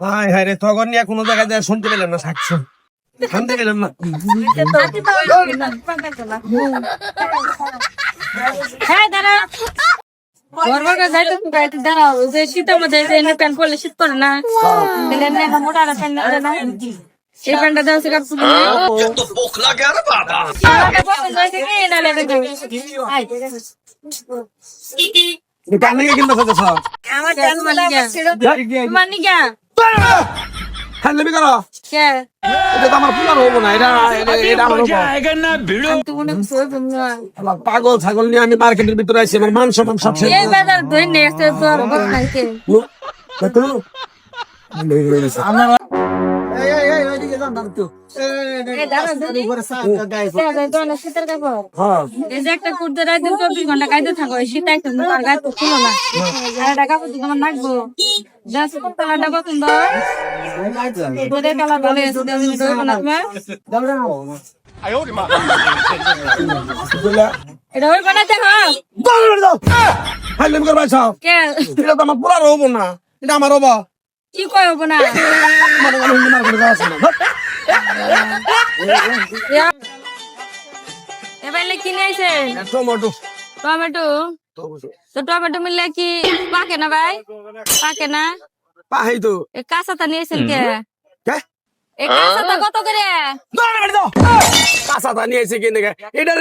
High high রে তখন নিয়ে কোনো জায়গায় যায় শুনতে পেলাম না সাকছো শুনতে পেলাম না। হ্যাঁ দাঁড়া গরবাকে যাইতে গাইতে দাঁড়াও। যে শীতের মধ্যে যে এনে প্যান্ট পরলে শীত করে না। তাহলে এনে একটা মোটা একটা প্যান্ট না না এই প্যান্টটা দাও সে কাপড় কানে কিন্তু কথা আমার প্যান্ট তোমার নিগা হ্যাঁ লেবি করো কে? এটা তো আমার পুলার হব না এটা এটা- এটা আমার হব আমি তো করছি ওই বন্ধু আবার পাগল ছাগল নিয়ে আমি মার্কেটের ভিতরে আছি আমার মান সম্মান সব শেষ। এই বাজার ধরে নিয়ে আসতে তোর বদনাইকে এই দাঁড়া ধরে এই। শীতের কাপড়। হ্যাঁ। এই যে একটা কুর্তে চব্বিশ ঘণ্টা গাইতে থাকো শীত একদম গায়ে তো খুলো না। আর একটা কাপড় তোমার নাকবো তো কালারটা পছন্দ তোদের কালার ভালো আছে দেওয়া দিবি ধরবো না তোমার। এটা ওই কোনা দেখো লেবি করো সব কে এটা তো আমার পুলার হব না? এটা আমার হব কি হব না যাওয়া আছে এবার কিনে টমেটো। টমেটো? তো টমেটো মিললে কি পাকে না ভাই? পাকে না? পাহাই তো। কাঁচাটা নিয়েছেন কে? কে? কাঁচাটা কত করে? কাঁচা তা নিয়েছি কিনে এটা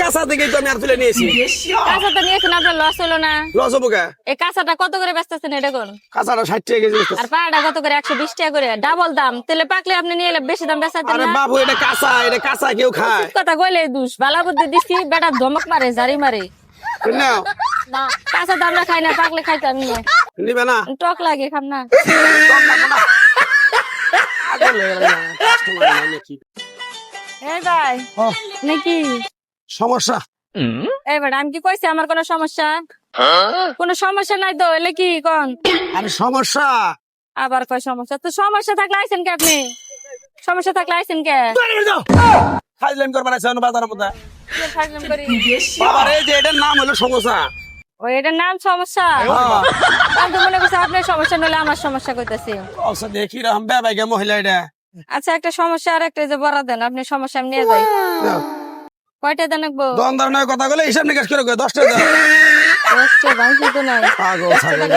কাঁচা থেকে তো আমি আর তুলে নিয়েছি। কাঁচাটা নিয়েছেন আপনার লস হলো না। লস হব কে? কাঁচাটা কত করে বেচতেছেন এটা কোন? কাঁচাটা ষাট টাকা কেজি আর পাড়াটা কত করে? একশো বিশ টাকা করে। ডাবল দাম। তেলে পাকলে আপনি নিয়ে এলে বেশি দাম বেচাতেন আরে বাবু এটা কাঁচা এটা কাঁচা কেউ খায়। কথা কইলে দুষ। বালা বুদ্ধি দিছি বেটা ধমক মারে জারি মারে। নাও না। কাঁচা দাম না খাই না পাকলে খাইতাম নিবে না। টক লাগে খাম না? এই ভাই নাকি? সমস্যা? এই বেটা আমি কি কইছি আমার কোনো সমস্যা? কোনো সমস্যা নাই তো এলে কি কোন? আরে সমস্যা? আবার কয় সমস্যা? তো সমস্যা থাকলে আইছেন কে আপনি? সমস্যা থাকলে আইছেন কে? খাইলাম করবার আছে অন্য বাজারের মধ্যে? বাবার এই যে এটার নাম হলো সমস্যা। ও এটার নাম সমস্যা? হ্যাঁ। আমি তো মনে করছি আপনার সমস্যা নলে আমার সমস্যা কইতাছি আচ্ছা দেখি রকম বেবাইকে মহিলা এটা। আচ্ছা একটা সমস্যা আর একটা যে বড় দেন আপনি সমস্যা আমি নিয়ে যাই। কয়টা দেন ধরনের কথা বলে হিসাব নিকাশ করে কই, দশটা দাও দশটা ভাঙছি তো নাই। পাগল ছাগল